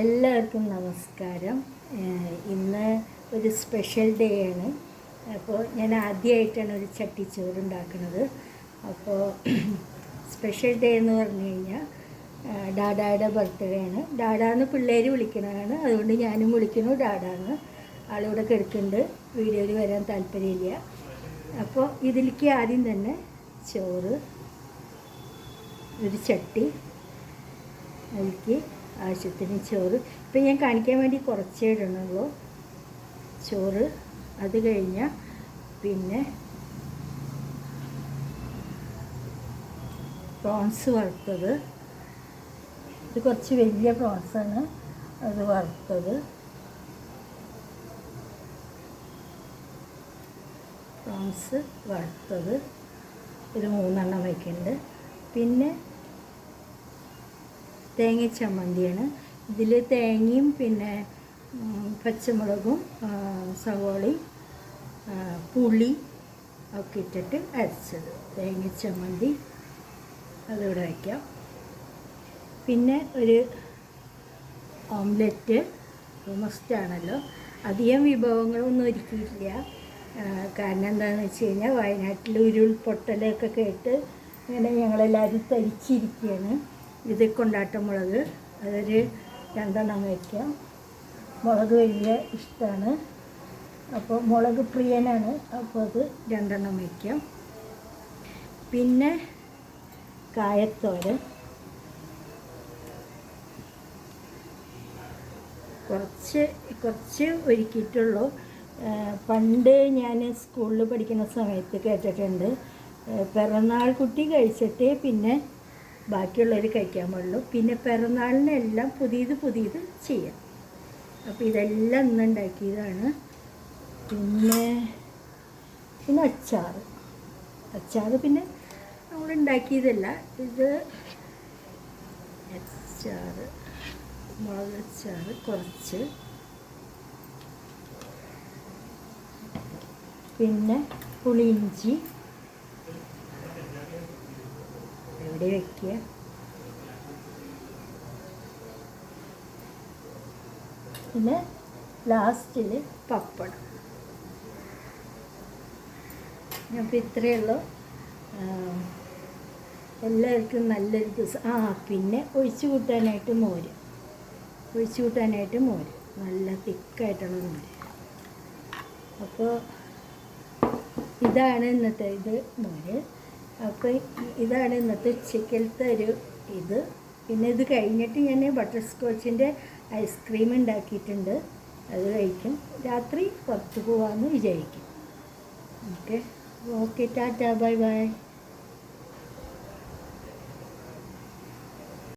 എല്ലാവർക്കും നമസ്കാരം. ഇന്ന് ഒരു സ്പെഷ്യൽ ഡേ ആണ്. അപ്പോൾ ഞാൻ ആദ്യമായിട്ടാണ് ഒരു ചട്ടിച്ചോറ് ഉണ്ടാക്കുന്നത്. അപ്പോൾ സ്പെഷ്യൽ ഡേ എന്ന് പറഞ്ഞു കഴിഞ്ഞാൽ ഡാഡായുടെ ബർത്ത്ഡേ ആണ്. ഡാഡാന്ന് പിള്ളേർ വിളിക്കുന്നതാണ്. അതുകൊണ്ട് ഞാനും വിളിക്കുന്നു. ഡാഡാന്ന് ആളിവിടെ കിടക്കുന്നുണ്ട്. വീഡിയോയിൽ വരാൻ താല്പര്യമില്ല. അപ്പോൾ ഇതിലേക്ക് ആദ്യം തന്നെ ചോറ് ഒരു ചട്ടി അതിലേക്ക് ആവശ്യത്തിന് ചോറ്. ഇപ്പം ഞാൻ കാണിക്കാൻ വേണ്ടി കുറച്ചേ ഇടണുള്ളൂ. ചോറ് അത് കഴിഞ്ഞാൽ പിന്നെ പ്രോൺസ് വറുത്തത്. ഇത് കുറച്ച് വലിയ പ്രോൺസാണ് അത് വറുത്തത്. പ്രോൺസ് വറുത്തത്. ഒരു മൂന്നെണ്ണം വയ്ക്കുന്നുണ്ട് പിന്നെ തേങ്ങ ചമ്മന്തിയാണ്. ഇതിൽ തേങ്ങയും പിന്നെ പച്ചമുളകും സവോളയും പുളി ഒക്കെ ഇട്ടിട്ട് അരച്ചത്. തേങ്ങ ചമ്മന്തി അതിവിടെ വയ്ക്കാം പിന്നെ ഒരു ഓംലെറ്റ് മസ്റ്റാണല്ലോ അധികം വിഭവങ്ങളൊന്നും ഒരുക്കിയിട്ടില്ല. കാരണം എന്താണെന്ന് വെച്ച് കഴിഞ്ഞാൽ വയനാട്ടിൽ ഉരുൾപൊട്ടലൊക്കെ കേട്ട് അങ്ങനെ ഞങ്ങളെല്ലാവരും തരിച്ചിരിക്കുകയാണ് ഇത് മുളക് അതൊരു രണ്ടെണ്ണം വയ്ക്കാം മുളക് വലിയ ഇഷ്ടമാണ്. അപ്പോൾ മുളക് പ്രിയനാണ്. അപ്പോൾ അത് രണ്ടെണ്ണം വയ്ക്കാം പിന്നെ കായത്തോരൻ. കുറച്ച് കുറച്ച് ഒരുക്കിയിട്ടുള്ളൂ. പണ്ട് ഞാൻ സ്കൂളിൽ പഠിക്കുന്ന സമയത്ത് കേട്ടിട്ടുണ്ട്. പിറന്നാൾ കുട്ടി കഴിച്ചിട്ട് പിന്നെ ബാക്കിയുള്ളവർ കഴിക്കാൻ പാടുള്ളൂ. പിന്നെ പിറന്നാളിനെല്ലാം പുതിയത് പുതിയത് ചെയ്യാം. അപ്പോൾ ഇതെല്ലാം ഇന്ന് ഉണ്ടാക്കിയതാണ്. പിന്നെ പിന്നെ അച്ചാർ അച്ചാർ പിന്നെ നമ്മൾ ഉണ്ടാക്കിയതല്ല. ഇത് അച്ചാർ മുളക് അച്ചാർ കുറച്ച്. പിന്നെ പുളിയിഞ്ചി. എവിടെ വയ്ക്കുക പിന്നെ ലാസ്റ്റിൽ പപ്പടം. അപ്പോൾ ഇത്രയേ ഉള്ളൂ. എല്ലാവർക്കും നല്ലൊരു ദിവസം. ആ പിന്നെ ഒഴിച്ചു കൂട്ടാനായിട്ട് മോര്. ഒഴിച്ചു കൂട്ടാനായിട്ട് മോര്. നല്ല തിക്കായിട്ടുള്ള മോര്. അപ്പോൾ ഇതാണ് ഇന്നത്തെ ഇത് മോര്. അപ്പോൾ ഇതാണ് ഇന്നത്തെ ഉച്ചക്കലത്തെ ഒരു ഇത്. പിന്നെ ഇത് കഴിഞ്ഞിട്ട് ഞാൻ ബട്ടർ സ്കോച്ചിന്റെ ഐസ്ക്രീം ഉണ്ടാക്കിയിട്ടുണ്ട്. അത് കഴിക്കും. രാത്രി പുറത്ത് പോകാമെന്ന് വിചാരിക്കും. Okay okay tata. Bye bye